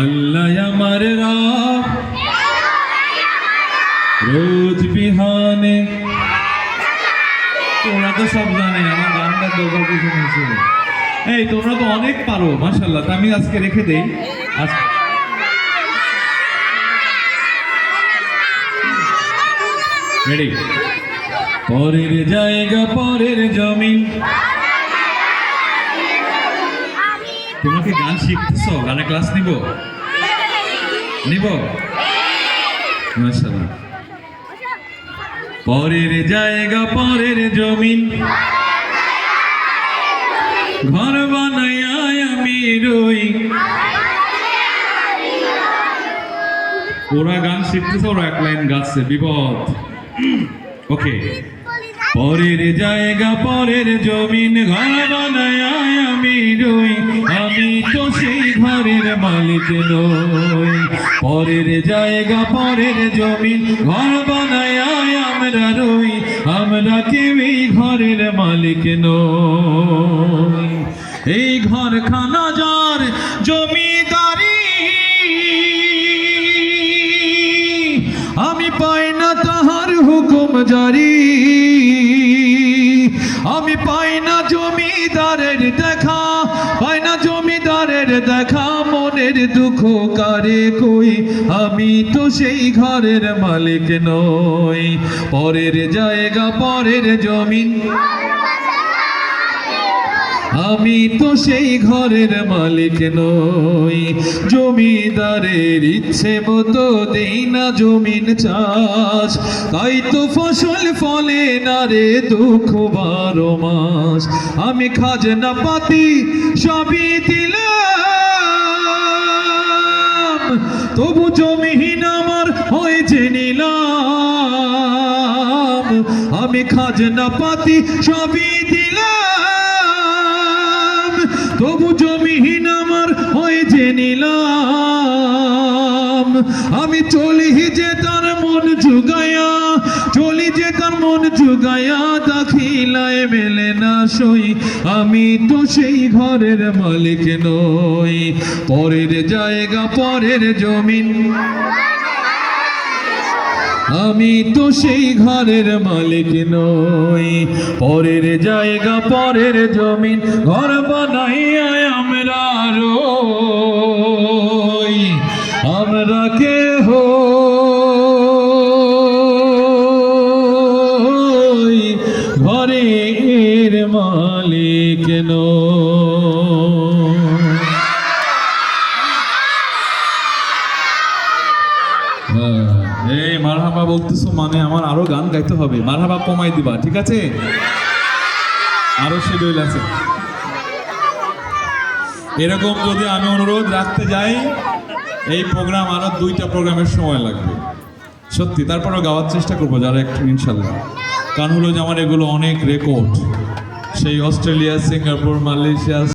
আল্লাহ আমার রব। রোজ বিহানে। তোমরা তো সব জানে আমার গানটা দোকান পিছনে ছিল এই, তোমরা তো অনেক পারো মাশাল্লাহ তা আমি আজকে রেখে দেই। আজ রেডি পরের জায়গা, পরের জমিন। তোমরা কি গান শিখতেছ গানের ক্লাস নিব? নিব? পরের জায়গা, পরের জমিন। ঘর বানাইয়া আমি রই। ওরা গান শিখতেছে, ওরা এক লাইন গাচ্ছে, বিপদ। ওকে। পরের জায়গা, পরের জমিন, ঘর বানায় আমি রই। মালিক নই পরের জায়গা, পরের জমিন ঘর বানায় আমরা রই। আমরা কেউই ঘরের মালিক নই। এই ঘর খানা যার জমিদারি, আমি পাই না তাহার হুকুম জারি। আমি পাই না জমিদারের দেখা মনের দুঃখ, কারে কই? আমি তো সেই ঘরের মালিক নই। পরের জায়গা, পরের জমিন আমি তো সেই ঘরের মালিক নই। জমিদারের ইচ্ছে মতো দেই না জমিন চাষ। তাই তো ফসল ফলে না রে দুঃখ বারো মাস। আমি খাজনা পাতি সবই দিলাম। তবু জমিহীন আমার হয়েছে নিলাম। আমি খাজনা পাতি সবই দিলাম। তবু জমিহীন আমার হয়েছে নিলাম। আমি চলি যে তার মন জুগায়া, চলি যে তার মন জুগায়া, দাখিলায় মেলে না সই। আমি তো সেই ঘরের মালিক নই, পরের জায়গা, পরের জমিন। আমি তো সেই ঘরের মালিক নই। পরের জায়গা, পরের জমিন, ঘর বানাইয়া আমরা রই। আমরা কে হো ঘরের মালিক নই হ্যাঁ, এই মারহাবা বলতেছো মানে আমার আরও গান গাইতে হবে। মারহাবা কমাই দিবা, ঠিক আছে? আরও শিডিউল আছে। এরকম যদি আমি অনুরোধ রাখতে যাই, এই প্রোগ্রাম আরও দুইটা প্রোগ্রামের সময় লাগবে। সত্যি তারপরে গাওয়ার চেষ্টা করব যারা একটু, ইনশাল্লাহ। কারণ হলো যে আমার এগুলো অনেক রেকর্ড সেই অস্ট্রেলিয়া, সিঙ্গাপুর, মালয়েশিয়া